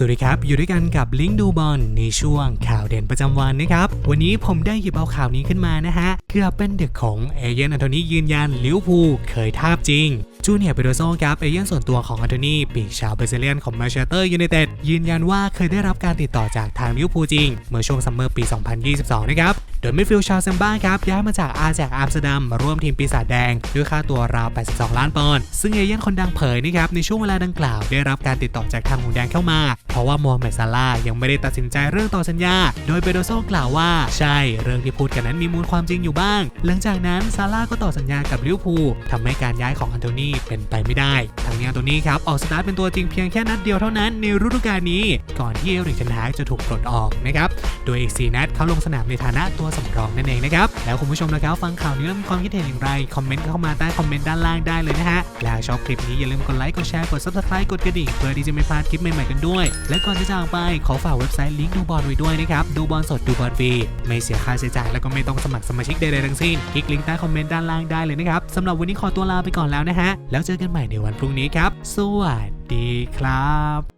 สวัสดีครับ อยู่ด้วยกันกับลิงดูบอลในช่วงข่าวเด่นประจำวันนะครับ วันนี้ผมได้หยิบเอาข่าวนี้ขึ้นมานะฮะ เกือบเป็นเด็กของเอเยนอันโทนียืนยันลิวพูเคยทาบจริงจูเนียร์เปโดโซครับเอเย่นส่วนตัวของอันโทนีปีกชาวเบรเซเลียนของแมนเชสเตอร์ยูไนเต็ดยืนยันว่าเคยได้รับการติดต่อจากทางลิเวอร์พูลจริง เมื่อช่วงซัมเมอร์ปี 2022 นะครับโดยมิดฟิลด์ชาวเซมบ้าครับย้ายมาจากอาแจกอัมสเตอร์ดัมมาร่วมทีมปีศาจแดง ด้วยค่าตัวราว 82 ล้านปอนด์ซึ่งเอเย่นคนดังเผยนะครับในช่วงเวลาดังกล่าว ได้รับการติดต่อจากทางหงแดงเข้ามา เพราะว่าโมฮัมเหม็ดซาลายังไม่ได้ตัดสินใจเรื่องต่อสัญญา โดยเปโดโซกล่าวว่าใช่เรื่องที่พูดกันนั้นมีมูลความจริงอยู่บ้าง หลังจากนั้นซาร่าก็ต่อสัญญากับลิเวอร์พูลทำให้การย้ายของอันโทนีเป็นไปไม่ได้ ทานี้อันโทนีครับออกสตาร์ทเป็นตัวจริงเพียงแค่นัดเดียวเท่านั้นในฤดูกาลนี้ ก่อนที่เอริกเทนฮากจะถูกปลดออกนะครับโดยอีก4นัดเขาลงสนามในฐานะตัวสำรองนั่นเองนะครับแล้วคุณผู้ชมนะครับฟังข่าวนี้แล้วมีความคิดเห็นอย่างไรคอมเมนต์เข้ามาใต้คอมเมนต์ด้านล่างได้เลยนะฮะและชอบคลิปนี้อย่าลืมกดไลค์กดแชร์กด subscribe กดกระดิ่งเพื่อที่จะไม่พลาดคลิปใหม่ๆกันด้วย และก่อนจะจากไปขอฝากเว็บไซต์ลิงก์ดูบอลไว้ด้วยนะครับดูบอลสดดูบอลฟรีไม่เสียค่าใช้จ่ายแล้วก็ไม่ต้องสมัครสมาชิกใดๆทั้งสิ้นคลิกลิงก์ใต้คอมเมนต์ด้านล่างได้เลยนะครับสำหรับวันนี้ขอตัวลาไปก่อนแล้วนะฮะแล้วเจอกันใหม่ในวันพรุ่งนี้ครับ สวัสดีครับ